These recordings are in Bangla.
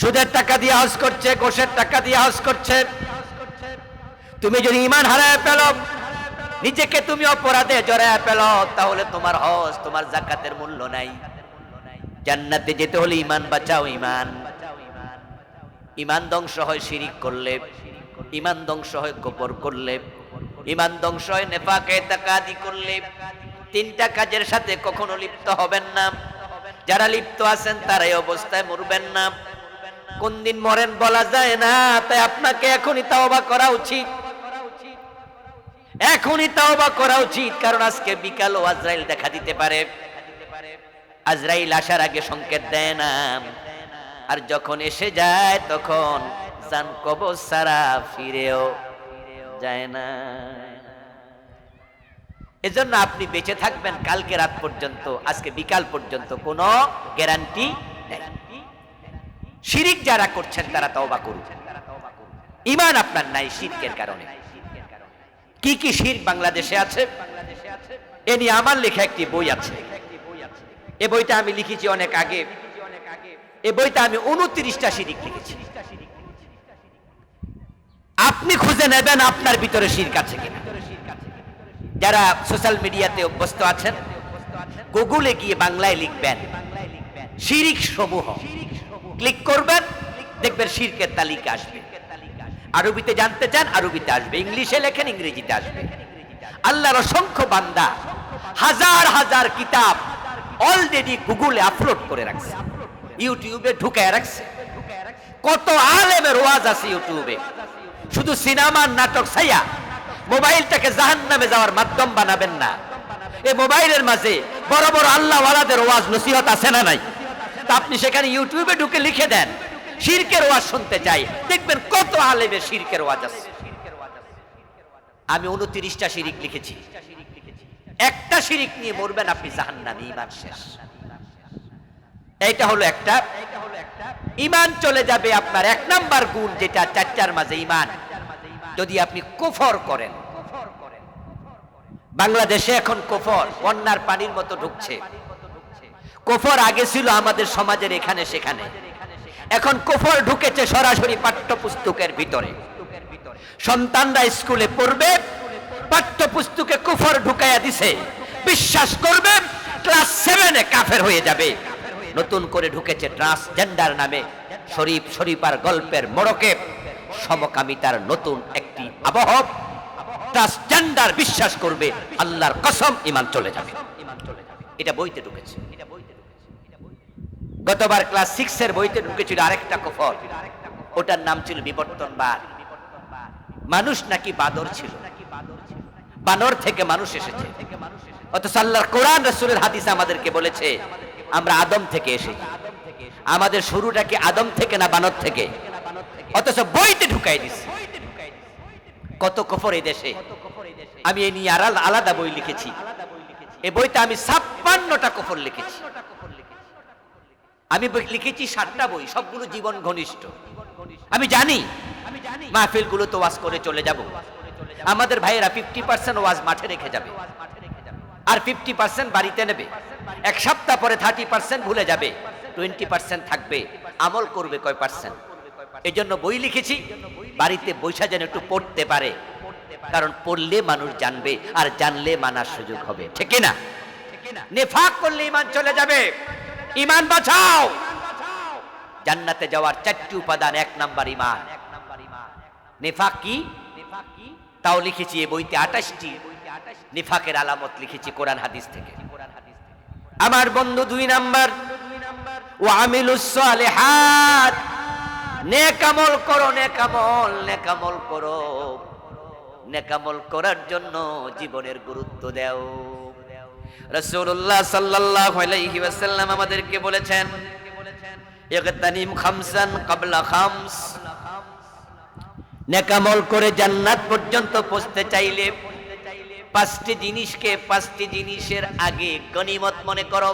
সুদের টাকা দিয়ে হজ করছে গোশের টাকা দিয়ে হজ করছে। তুমি যদি ইমান হারায় পেল নিজেকে তুমি অপরাধে জড়ায় পেল তাহলে তোমার হজ, তোমার জাকাতের মূল্য নাই। জান্নাতে যেতে হলে ইমান বাঁচাও, ইমান। ইমান ধ্বংস হয় শিরিক করলে, ইমান ধ্বংস হয় গোপর করলে, ইমান ধ্বংস হয় নেফাকে তাকাদি করলে। তিনটা কাজের সাথে কখনো লিপ্ত হবেন না। যারা লিপ্ত আছেন, তারাই অবস্থায় মরবেন না। কোন দিন মরেন বলা যায় না, তাই আপনাকে এখনই তাওবা করা উচিত। এখনই তাওবা করা উচিত, কারণ আজকে বিকাল ও আজরাইল দেখা দিতে পারে। আজরাইল আসার আগে সংকেত দেয় না। আর যখন এসে যায়, তখন জান কবর সারা ফিরেও যায় না। এজন্য আপনি বেঁচে থাকবেন কালকে রাত পর্যন্ত, আজকে বিকাল পর্যন্ত কোনো গ্যারান্টি নেই। শিরিক যারা করছেন, তারা তওবা করুন। ইমান আপনার নাই শিরকের কারণে। কি কি শির বাংলাদেশে আছে? এ নিয়ে আমার লেখা একটি বই আছে। এ বইটা আমি লিখেছি অনেক আগে। এ বইটা আমি উনত্রিশটা শিরিক লিখেছি। আপনি খুঁজে নেবেন আপনার ভিতরে শির কাছে যারা সোশ্যাল মিডিয়াতে অভ্যস্ত আছেন, গুগলে গিয়ে বাংলায় লিখবেন, শিরিক সমূহ। ক্লিক করবেন, দেখবেন শিরকের তালিকা আসবে। আরবিতে জানতে চান, আরবিতে আসবে। ইংলিশে লেখেন, ইংরেজিতে আসবে। আল্লাহর অসংখ্য বান্দা, হাজার হাজার কিতাব অলরেডি গুগলে আপলোড করে রাখছে। ইউটিউবে ঢুকায় রাখছে। কত আলেমের ওয়াজ আছে ইউটিউবে। শুধু সিনেমার নাটক সাইয়া মোবাইলটাকে জাহান নামে যাওয়ার মাধ্যম বানাবেন না। এই মোবাইলের মাঝে বড় বড় আল্লাহ ওয়ালাদের ওয়াজ নসিহত আছে না নাই? তা আপনি সেখানে ইউটিউবে ঢুকে লিখে দেন, শিরকের ওয়াজ শুনতে চাই। দেখবেন কত আলেমের শিরকের ওয়াজ আছে। আমি উনত্রিশটা শিরিক লিখেছি। একটা শিরিক নিয়ে মরবেন আপনি জাহান্নামে, ইমান শেষ। এইটা হলো একটা। ইমান চলে যাবে আপনার এক নাম্বার গুণ যেটা চারটার মাঝে ইমান। যদি আপনি কুফর করেন। বাংলাদেশে এখন কুফর, বন্যার পানির মতো ঢুকছে। কুফর আগে ছিল আমাদের সমাজের এখানে সেখানে। এখন কুফর ঢুকেছে সরাসরি পাঠ্যপুস্তকের ভিতরে। সন্তানরা স্কুলে পড়বে, পাঠ্যপুস্তকে কুফর ঢুকাইয়া দিছে। বিশ্বাস করবে, ক্লাস সেভেনে কাফের হয়ে যাবে। নতুন করে ঢুকেছে ট্রান্সজেন্ডার নামে শরীফ শরীফার গল্পের মোড়কে। সমকামিতার নতুন একটি আবহ। ট্রান্সজেন্ডার বিশ্বাস করবে, আল্লাহর কসম ইমান চলে যাবে। এটা বইতে ঢুকেছে। গতবার ক্লাস সিক্স এর বইতে ঢুকেছিল আরেকটা কফর ওটার নাম ছিল বিবর্তন বিবর্তনবাদ। মানুষ নাকি বাদর ছিল? বানর থেকে মানুষ এসেছে। অথচ আল্লাহর কোরআন, রসুলের হাদিস আমাদেরকে বলেছে, আমরা আদম থেকে এসেছি। আমাদের শুরুটা কি আদম থেকে না বানর থেকে? অথচ বইতে ঢুকাই দিছে। কত কফর এই দেশে। আমি এই নিয়ে আলাদা বই লিখেছি। এই বইতে আমি ছাপ্পান্নটা কফর লিখেছি। আমি লিখেছি সাতটা বই, সবগুলো জীবন ঘনিষ্ঠ। আমি জানি মাহফিলগুলো তো ওয়াজ করে চলে যাব। আমাদের ভাইয়েরা ফিফটি পার্সেন্ট ওয়াজ মাঠে রেখে যাবে। আর ফিফটি পার্সেন্ট বাড়িতে নেবে। এক সপ্তাহ পরে থার্টি পার্সেন্ট ভুলে যাবে। টোয়েন্টি পার্সেন্ট থাকবে, আমল করবে কয় পার্সেন্ট এই জন্য বই লিখেছি, বাড়িতে বৈশা যেন একটু পড়তে পারে। কারণ পড়লে মানুষ জানবে, আর জানলে মানার সুযোগ হবে। ঠিক না নেফাক করলে ইমান চলে যাবে। ইমান বাঁচাও। জান্নাতে যাওয়ার চারটি উপাদান, এক নাম্বার ইমান। নেফাক কি তাও লিখেছি এই বইতে আঠাশটি। নিফাকের আলামত লিখেছি কোরআন হাদিস থেকে। আমার বন্ধু দুই নাম্বার ও আমিলুস সালেহাত। নেকামল করো নেকামল নেকামল করো। নেকামল করার জন্য জীবনের গুরুত্ব দাও। রাসূলুল্লাহ সাল্লাল্লাহু আলাইহি ওয়াসাল্লাম আমাদেরকে বলেছেন খামসান খামস। নেকামল করে জান্নাত পর্যন্ত পৌঁছতে চাইলে পাঁচটি জিনিসকে পাঁচটি জিনিসের আগে গনিমত মনে করো।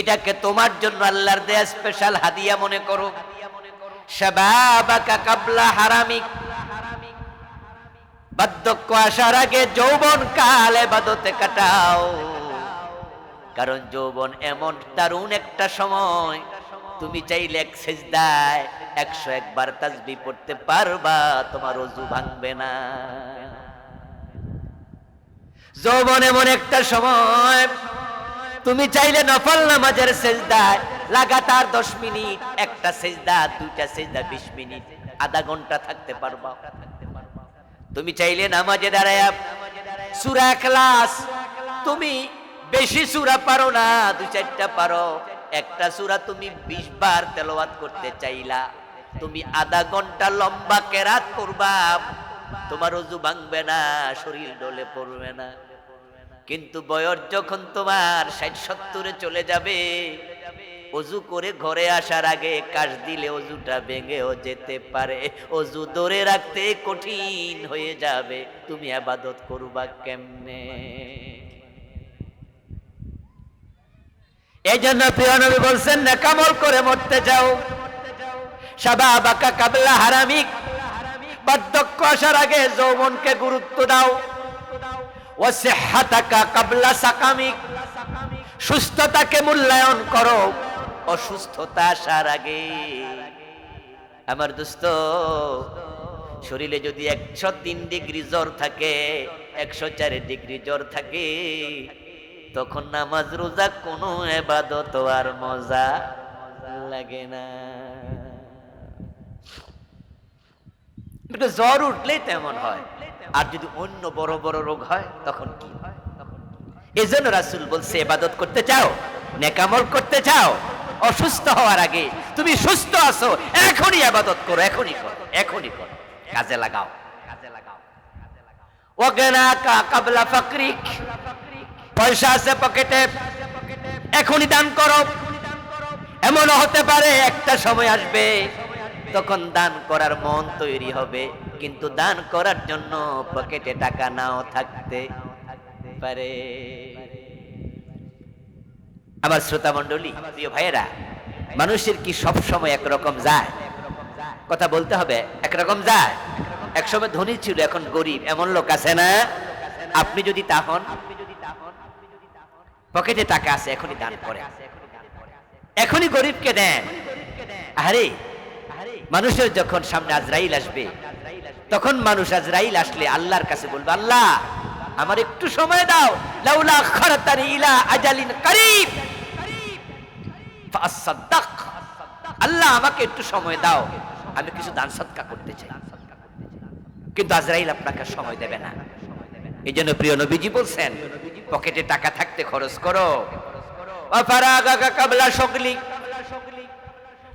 এটাকে তোমার জন্য আল্লাহর দেয়া স্পেশাল হাদিয়া মনে করো। কাবলা হারামিক। বার্ধক্য আসার আগে যৌবন কাল এবাদতে কাটাও। কারণ যৌবন এমন দারুণ একটা সময়, তুমি চাইলে এক সেজদায় একশো একবার তাজবি পড়তে পারবা, তোমার অজু ভাঙবে না। যৌবন এমন একটা সময়, তুমি চাইলে নফল নামাজের সেজদায় লাগাতার দশ মিনিট, একটা সেজদা, দুইটা সেজদা, বিশ মিনিট, আধা ঘণ্টা থাকতে পারবা। তুমি চাইলে নামাজে দাঁড়ায় সুরা ক্লাস তুমি বেশি সুরা পারো না, দু চারটা পারো। একটা সুরা তুমি বিশ বার তেলাওয়াত করতে চাইলা। তুমি আধা ঘণ্টা লম্বা কেরাত করবা। তোমার অজু ভাঙবে না, শরীর ডলে পড়বে না। কিন্তু বয়স যখন তোমার ষাট সত্তরে চলে যাবে অজু করে ঘরে আসার আগে কাশ দিলে অজুটা ভেঙেও যেতে পারে। অজু ধরে রাখতে কঠিন হয়ে যাবে। তুমি আবাদত করবা কেমনে? এই জন্য প্রিয় নবী বলছেন না কামল করে মরতে যাও। সাবা বাকা কাবলা হারামিক। বার্ধক্য আসার আগে যৌবনকে গুরুত্ব দাও। ও সেহাতাকা কাবলা সাকামিক। সুস্থতাকে মূল্যায়ন করো। অসুস্থতা আসার আগে। আমার দোস্ত, শরীরে যদি একশো তিন ডিগ্রি জ্বর থাকে, একশো চার ডিগ্রি জ্বর থাকে, তখন নামাজ রোজা কোনো এবাদত আর মজা লাগে না। জ্বর উঠলেই তেমন হয়। আর যদি অন্য বড় বড় রোগ হয়, তখন কি? হয় এই জন্য রাসুল বলছে, এবাদত করতে চাও, নেকামল করতে চাও অসুস্থ হওয়ার আগে তুমি সুস্থ আছো, এখনই আবাদত করো, এখনই করো এখনই করো। কাজে লাগাও পয়সা আছে পকেটে, এখনই দান করো। এমনও হতে পারে একটা সময় আসবে, তখন দান করার মন তৈরি হবে। কিন্তু দান করার জন্য পকেটে টাকা নাও থাকতে পারে। আমার শ্রোতা মন্ডলী প্রিয় ভাইয়েরা, মানুষের কি সব সময় একরকম যায়? কথা বলতে হবে, একরকম যায়। একসময় ধনী ছিল, এখন গরিব, এমন লোক আছে না? আপনি যদি তা হন, পকেটে টাকা আছে, এখনই দান করে এখনই গরিবকে দেন। আরে মানুষের যখন সামনে আজরাইল আসবে, তখন মানুষ আজরাইল আসলে আল্লাহর কাছে বলবে, আল্লাহ আমার একটু সময় দাও। লাউলা খরতানি ইলা আজালিন করিব। আল্লাহ আমাকে একটু সময় দাও। আমি কিছু দান সৎকা করতে চাই। কিন্তু আজরাইল আপনাকে সময় দেবে না। এই জন্য প্রিয় নবীজি বলছেন, পকেটে টাকা থাকতে খরচ করো।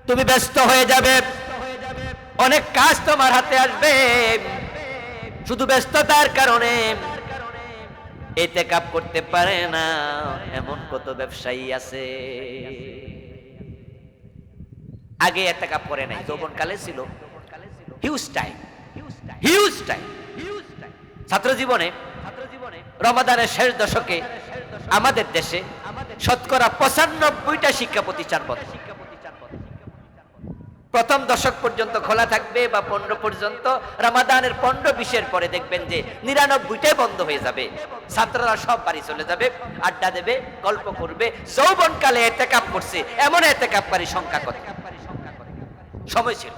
তুমি ব্যস্ত হয়ে যাবে। অনেক কাজ তোমার হাতে আসবে। শুধু ব্যস্ততার কারণে। এতে কাপ করতে পারে না, এমন কত ব্যবসায়ী আছে। আগে এতে কাপ করে নাই যৌবন কালে ছিল। হিউজ টাইম হিউজ টাইম ছাত্র জীবনে, রমাদানের শেষ দশকে আমাদের দেশে শতকরা পঁচানব্বইটা শিক্ষা প্রতিষ্ঠান বন্ধ। প্রথম দশক পর্যন্ত খোলা থাকবে বা পনেরো পর্যন্ত, রামাদানের পনেরো বিশের পরে দেখবেন যে নিরানব্বইটাই বন্ধ হয়ে যাবে। ছাত্ররা সব বাড়ি চলে যাবে, আড্ডা দেবে, গল্প করবে যৌবন কালে এতে কাপ করছে, এমন এতে কাপকারী সংখ্যা কত? সময় ছিল।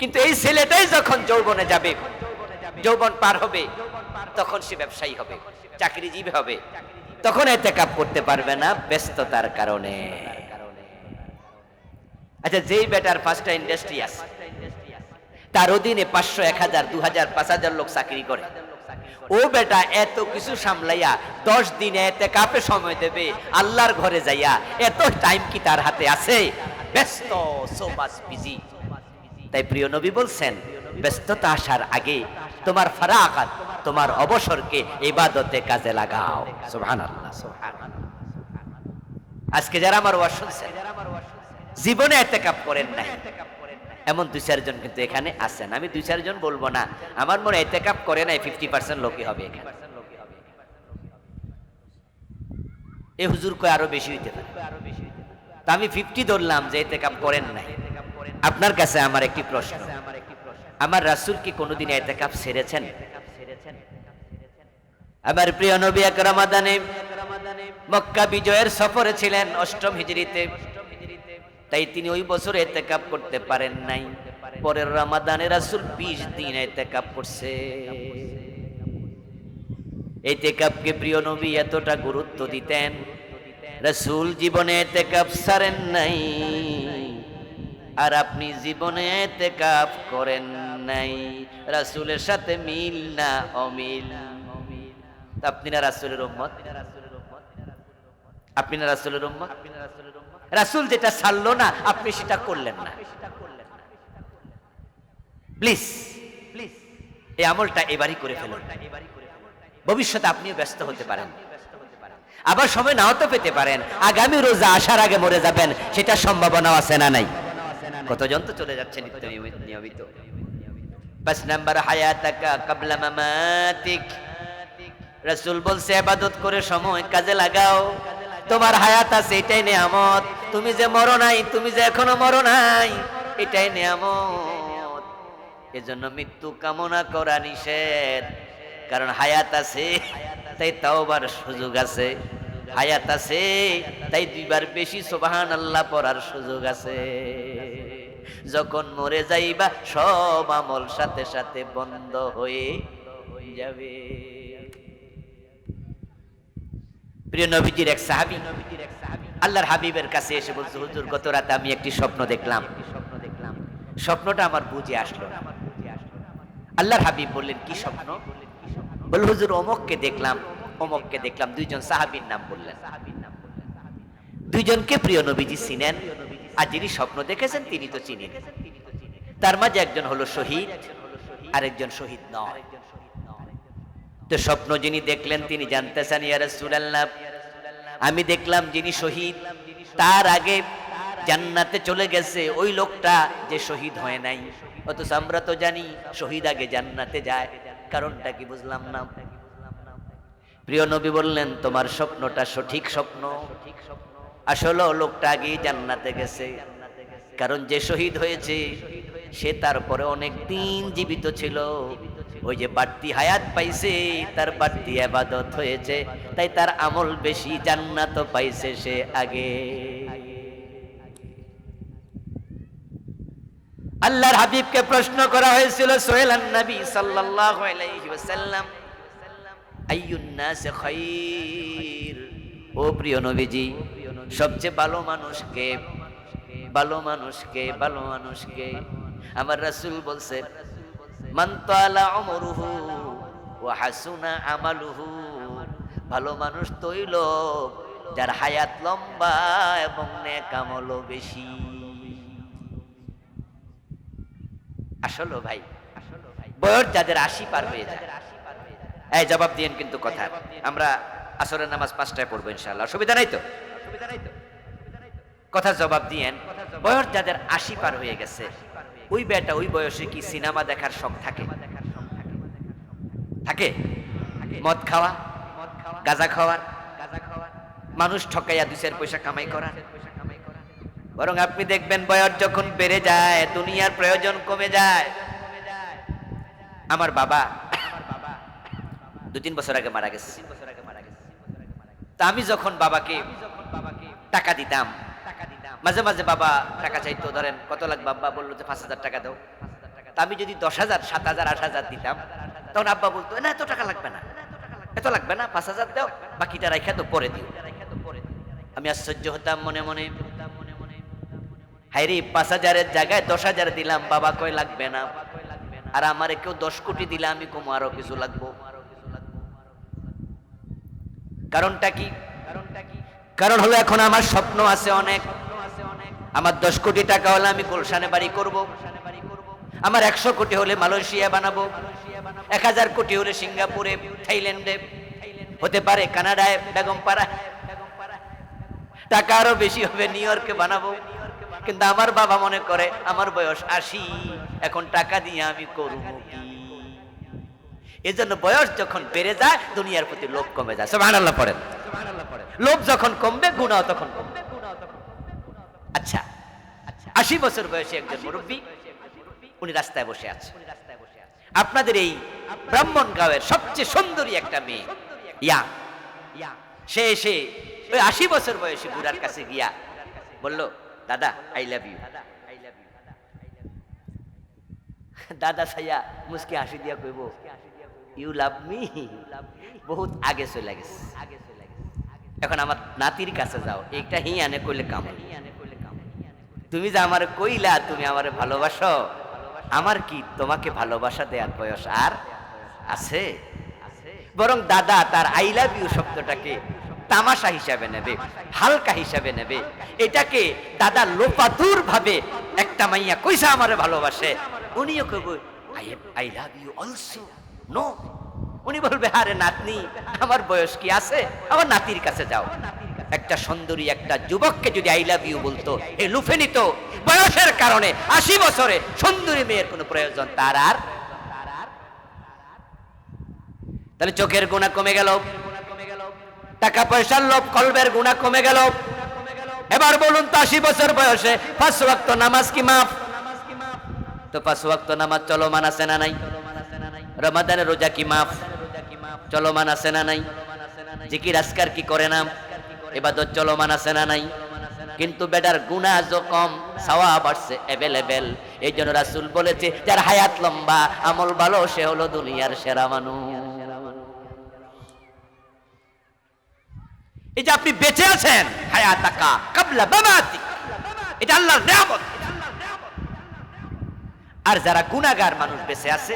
কিন্তু এই ছেলেটাই যখন যৌবনে যাবে, যৌবন পার হবে, তখন সে ব্যবসায়ী হবে, চাকরিজীবী হবে, তখন এতে কাপ করতে পারবে না ব্যস্ততার কারণে। আচ্ছা যেই বেটার পাঁচটা ইন্ডাস্ট্রি আছে তার অধীনে পাঁচশো এক হাজার দু হাজার পাঁচ হাজার লোক চাকরি করে। ও বেটা এত কিছু সামলাইয়া দশ দিনে এতে কাপে সময় দেবে, আল্লাহর ঘরে যাইয়া এত টাইম কি তার হাতে আছে? ব্যস্ত বিজি তাই প্রিয় নবী বলছেন, ব্যস্ততা আসার আগে তোমার ফারাকাত, তোমার অবসরকে ইবাদতে কাজে লাগাও। সুবহানাল্লাহ। আজকে যারা আমার ওয়াজ শুনছেন জীবনে এতেকাপ করেন নাই। এমন দুই চারজন কিন্তু এখানে আছেন। আমি দুই চারজন বলব না। আমার মনে এতেকাপ করে নাই ফিফটি পার্সেন্ট লোকই হবে এখানে। এ হুজুর কয় আরও বেশি হইতে পারে। তা আমি ফিফটি ধরলাম যে এতেকাপ করেন নাই। আপনার কাছে আমার একটি প্রশ্ন। আমার রাসুল কি কোনোদিন এতেকাপ সেরেছেন আমার প্রিয় নবী এক রমাদানে মক্কা বিজয়ের সফরে ছিলেন অষ্টম হিজরিতে তাই তিনি ওই বছর এতে কাপ করতে পারেন নাই। পরের রামাদানে রাসুল বিশ দিন এতে কাপ করছে। এতে কাপকে প্রিয় নবী এতটা গুরুত্ব দিতেন, রাসুল জীবনে এতে কাপ সারেন নাই, আর আপনি জীবনে এতে কাপ করেন নাই। রাসুলের সাথে মিল না অমিল। তা আপনি না রাসুলের উম্মত? আপনি না রাসুলের উম্মত? রাসুল যেটা ছাড়লো না, আপনি সেটা করলেন না। প্লিজ প্লিজ এই আমলটা এবারই করে ফেলুন। ভবিষ্যতে আপনিও ব্যস্ত হতে পারেন। আবার সময় নাও তো পেতে পারেন। আগামী রোজা আসার আগে মরে যাবেন, সেটা সম্ভাবনাও আছে না নাই? কতজন তো চলে যাচ্ছে নিত্য নিয়মিত পাঁচ নাম্বার হায়াতাকা কাবলা মামাতিক। রাসূল বলছে, ইবাদত করে সময় কাজে লাগাও। তোমার হায়াত আছে, এটাই নিয়ামত। তুমি যে মরো নাই, তুমি যে এখনও মরো নাই, এটাই নিয়ামত। এজন্য মৃত্যু কামনা করা নিষেধ। কারণ হায়াত আছে, তাই তাওবার সুযোগ আছে। হায়াত আছে, তাই দুইবার বেশি সোবাহান আল্লাহ পড়ার সুযোগ আছে। যখন মরে যাইবা, সব আমল সাথে সাথে বন্ধ হয়ে যাবে। প্রিয় নবীজির এক সাহাবী, আল্লাহর হাবিবের কাছে এসে বলছে, হুজুর, গত রাতে আমি একটি স্বপ্ন দেখলাম। স্বপ্নটা আমার বুঝে আসলো। আল্লাহর হাবিব বললেন, কি স্বপ্ন? বল হুজুর, অমককে দেখলাম অমককে দেখলাম। দুইজন সাহাবীর নাম বললেন। দুইজনকে প্রিয় নবীজি চিনেন, আর যিনি স্বপ্ন দেখেছেন তিনি তো চিনেন। তার মাঝে একজন হলো শহীদ, আরেকজন শহীদ নয়। তো স্বপ্ন যিনি দেখলেন, তিনি জানতেছেন ইয়া রাসূলুল্লাহ আমি দেখলাম যিনি শহীদ, তার আগে জান্নাতে চলে গেছে ওই লোকটা যে শহীদ হয় নাই। অথচ আমরা তো জানি শহীদ আগে জান্নাতে যায়, কারণটা কি বুঝলাম না? প্রিয় নবী বললেন, তোমার স্বপ্নটা সঠিক স্বপ্ন। আসলে লোকটা আগেই জান্নাতে গেছে। কারণ যে শহীদ হয়েছে, সে তারপরে অনেক দিন জীবিত ছিল। ওই যে বাড়তি হায়াত পাইছে, তার বাড়তি আবাদত হয়েছে, তাই তার আমল বেশি জান্নাত পাইছে সে আগে। আল্লাহর হাবিবকে প্রশ্ন করা হয়েছিল, সোহেল নবী সাল্লাল্লাহু আলাইহি ওয়াসাল্লাম, আইয়ুন নাস খায়র ও প্রিয় নবীজি, সবচেয়ে ভালো মানুষকে ভালো মানুষকে ভালো মানুষকে আমার রাসূল বলছে উমরুহু ওয়া হাসুনা আমালুহু। ভালো মানুষ তৈল, যার হায়াত লম্বা এবং নেক আমলও বেশি। আসলো ভাই, বয়স যাদের আশি পার হয়ে যায়। এই জবাব দিয়েন কিন্তু কথা। আমরা আসরের নামাজ পাঁচটায় পড়ব ইনশাল্লাহ অসুবিধা নাই তো? কথা জবাব দিয়েন। বয়স যাদের আশি পার হয়ে গেছে ওই বেটা ওই বয়সে কি সিনেমা দেখার শখ থাকে? থাকে? মদ খাওয়া? গাঁজা খাওয়ার মানুষ ঠকাইয়া দুই চার পয়সা কামাই করা? বরং আপনি দেখবেন বয়স যখন বেড়ে যায়, দুনিয়ার প্রয়োজন কমে যায়। আমার বাবা দু তিন বছর আগে মারা গেছে। তা আমি যখন বাবাকে টাকা দিতাম মাঝে মাঝে বাবা টাকা চাইতো, ধরেন কত লাগবে? আব্বা বলল যে পাঁচ হাজার টাকা দাও। তা আমি যদি দশ হাজার, সাত হাজার, আট হাজার দিতাম, তখন আব্বা বলতো, না, এত টাকা লাগবে না। এত লাগবে না, পাঁচ হাজার দাও, বাকিটা রাখা তো পরে দিও। আমি আশ্চর্য হতাম মনে মনে। হাইরে পাঁচ হাজারের জায়গায় দশ হাজার দিলাম, বাবা কয় লাগবে না। আর আমারে কেউ দশ কোটি দিলে আমি কম, আরও কিছু লাগবো। কারণটা কি কারণটা কি? কারণ হলো এখন আমার স্বপ্ন আছে অনেক। আমার দশ কোটি টাকা হলে আমি গুলশানে বাড়ি করব। আমার একশো কোটি হলে মালয়েশিয়া বানাবো। এক হাজার কোটি হলে সিঙ্গাপুরে, থাইল্যান্ডে, হতে পারে কানাডায় বেগমপাড়া টাকা আরও বেশি হবে নিউ ইয়র্কে বানাবো। কিন্তু আমার বাবা মনে করে, আমার বয়স আশি, এখন টাকা দিয়ে আমি করব কি? এজন্য বয়স যখন বেড়ে যায়, দুনিয়ার প্রতি লোভ কমে যায়। সুবহানাল্লাহ পড়েন। লোভ যখন কমবে গুণাও তখন কমবে। আশি বছর বয়সে একজন মুরব্বী, উনি রাস্তায় বসে আছে। আপনাদের এই ব্রাহ্মণ গাঁয়ের সবচেয়ে সুন্দরী একটা মেয়ে, ইয়া। সে এসে ওই আশি বছর বয়সী বুড়ার কাছে গিয়া বলল, দাদা আই লাভ ইউ দাদা সাইয়া মুসকে হাসি দিয়া কইব ইউ লাভ মি বহুত আগে চলে গেছে। এখন আমার নাতির কাছে যাও, এইটা হি আনে কইলে কাম তুমি যে আমার কইলা তুমি আমারে ভালোবাসো, আমার কি তোমাকে ভালোবাসা দেওয়ার বয়স আর আছে? বরং দাদা তার আই লাভ ইউ শব্দটাকে তামাশা হিসাবে নেবে, হালকা হিসাবে নেবে। এটাকে দাদা লোপাতুর ভাবে একটা মাইয়া কইসা আমারে ভালোবাসে। উনিও কইব I I love you also no উনি বলবে, আরে নাতনি, আমার বয়স কি আছে? আমার নাতির কাছে যাও। একটা সুন্দরী একটা যুবককে যদি আই লাভ ইউ বলতো, এ লুফে নিত। বয়সের কারণে আশি বছরে সুন্দরী মেয়ের কোনো প্রয়োজন, তার আর তাহলে চোখের গুণা কমে গেল। টাকা পয়সার লোভ, কলবের গুণা কমে গেল। এবার বলুন তো আশি বছর বয়সে পাঁচ ওয়াক্ত নামাজ কি মাফ? তো পাঁচ ওয়াক্ত নামাজ চলমান আছে না নাই? রমাদানের রোজা কি মাফ? চলমান আছে না নাই? জিকির আজকার কি করে না এবাদত চলমান আছে না নাই? কিন্তু বেটার গুণা যো কম সাওয়া বাড়ছে অ্যাভেলেবেল এই জন্য রাসুল বলেছে, যার হায়াত লম্বা, আমল ভালো, সে হলো দুনিয়ার সেরা মানুষ। এই যে আপনি বেঁচে আছেন হায়াত টাকা কাবলা বাবাতি এটা আল্লাহর নিয়ামত। আর যারা গুনাহগার মানুষ বেঁচে আছে,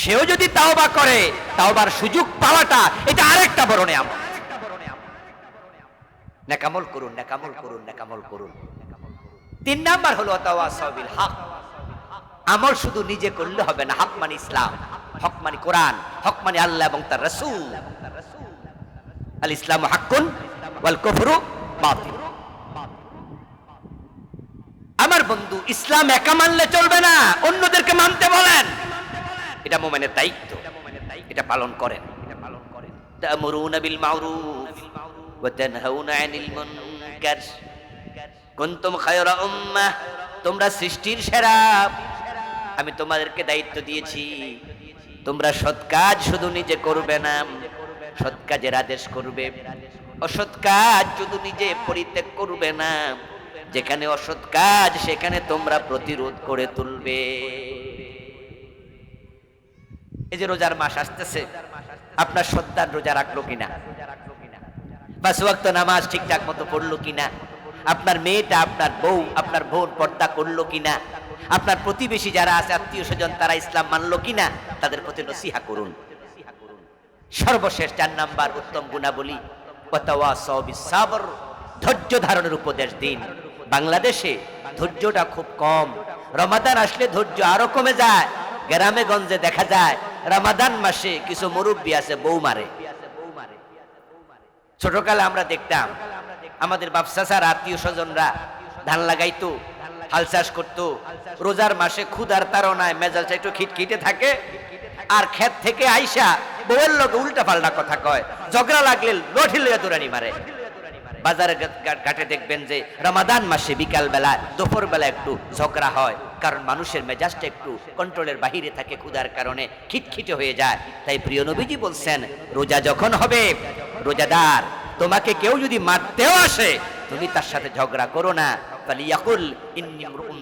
সেও যদি তাওবা করে, তাওবার সুযোগ পাওয়াটা, এটা আরেকটা বড় নিয়ামত। নেকামল করুন নেকামল করুন নেকামল করুন। তিন নাম্বার হলো তাওয়াসাবিল হক। আমল শুধু নিজে করলে হবে না, হক মানে ইসলাম, হক মানে কোরআন, হক মানে আল্লাহ এবং তার রাসূল। আল ইসলাম হাক্কুন ওয়াল কুফরু বাতিল। আমার বন্ধু, ইসলাম একা মানলে চলবে না, অন্যদেরকে মানতে বলেন। এটা মোমেনের দায়িত্ব, এটা পালন করেন। তা'মুরুনা বিল মা'রুফ। ওয়া তানহাউনা 'আনিল মুনকার। কুনতুম খায়রা তোমরা সৃষ্টির সেরা। আমি তোমাদেরকে দায়িত্ব দিয়েছি। তোমরা সৎ কাজ শুধু নিজে করবে না, সৎ কাজের আদেশ করবে। অসৎ কাজ শুধু নিজে পরিত্যাগ করবে না, যেখানে অসৎ কাজ, সেখানে তোমরা প্রতিরোধ করে তুলবে। এই যে রোজার মাস আসতেছে, আপনার সন্তান রোজা রাখল কিনা? বা সুয়াক্ত নামাজ ঠিকঠাক মতো পড়ল কিনা? আপনার মেয়েটা, আপনার বউ, আপনার বোন পর্দা করল কিনা? আপনার প্রতিবেশী যারা আছে, আত্মীয় স্বজন, তারা ইসলাম মানলো কিনা? তাদের প্রতি নসিহা করুন। সর্বশেষ চার নাম্বার উত্তম গুণাবলী ধৈর্য ধারণের উপদেশ দিন। বাংলাদেশে ধৈর্যটা খুব কম। রমাদান আসলে ধৈর্য আরও কমে যায়। গ্রামে গঞ্জে দেখা যায়, রমাদান মাসে কিছু মুরব্বী আছে, বউ মারে। ছোটকালে আমরা দেখতাম, আমাদের বাপসাসার আত্মীয় স্বজনরা ধান লাগাইতো, হাল চাষ করতো, রোজার মাসে ক্ষুধার তারনায় মেজাজটা একটু খিটখিটে থাকে, আর ক্ষেত থেকে আইসা বউয়ের লোক উল্টা পাল্টা কথা কয়, ঝগড়া লাগলে লঠি লইয়া দৌড়ানি মারে। বাজারে ঘাট- দেখবেন যে রমাদান মাসে বিকাল বেলা দুপুর বেলা একটু ঝগড়া হয়। কারণ মানুষের মেজাজটা একটু কন্ট্রোলের বাহিরে থাকে ক্ষুধার কারণে, খিটখিটে হয়ে যায়। তাই প্রিয় নবীজি বলছেন, রোজা যখন হবে, রোজাদার, তোমাকে কেউ যদি মারতেও আসে, তুমি তার সাথে ঝগড়া করো না। ফালিয়াকুল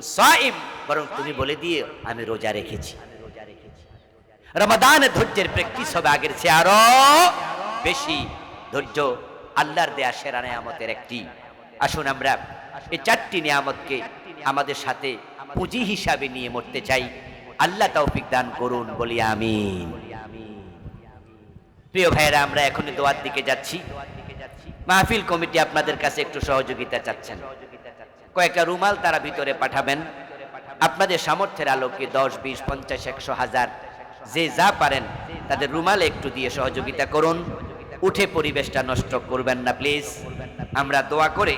সাইম বরং তুমি বলে দিয়ে, আমি রোজা রেখেছি। রমাদান ধৈর্যের প্র্যাকটিস হবে আগের চেয়ে আরও বেশি। ধৈর্য আল্লাহর দেয়া সেরা নেয়ামতের একটি। আসুন আমরা এই চারটি নিয়ামতকে আমাদের সাথে পুঁজি হিসাবে নিয়ে মরতে চাই। আল্লাহ তৌফিক দান করুন, বলি আমিন। প্রিয় ভাইয়েরা, আমরা এখনই দোয়ার দিকে যাচ্ছি। মাহফিল কমিটি আপনাদের কাছে একটু সহযোগিতা চাচ্ছেন। কয়েকটা রুমাল তারা ভিতরে পাঠাবেন। আপনাদের সামর্থ্যের আলোকে দশ, বিশ, পঞ্চাশ, একশো, হাজার, যে যা পারেন তাদের রুমাল একটু দিয়ে সহযোগিতা করুন। উঠে পরিবেশটা নষ্ট করবেন না প্লিজ আমরা দোয়া করে।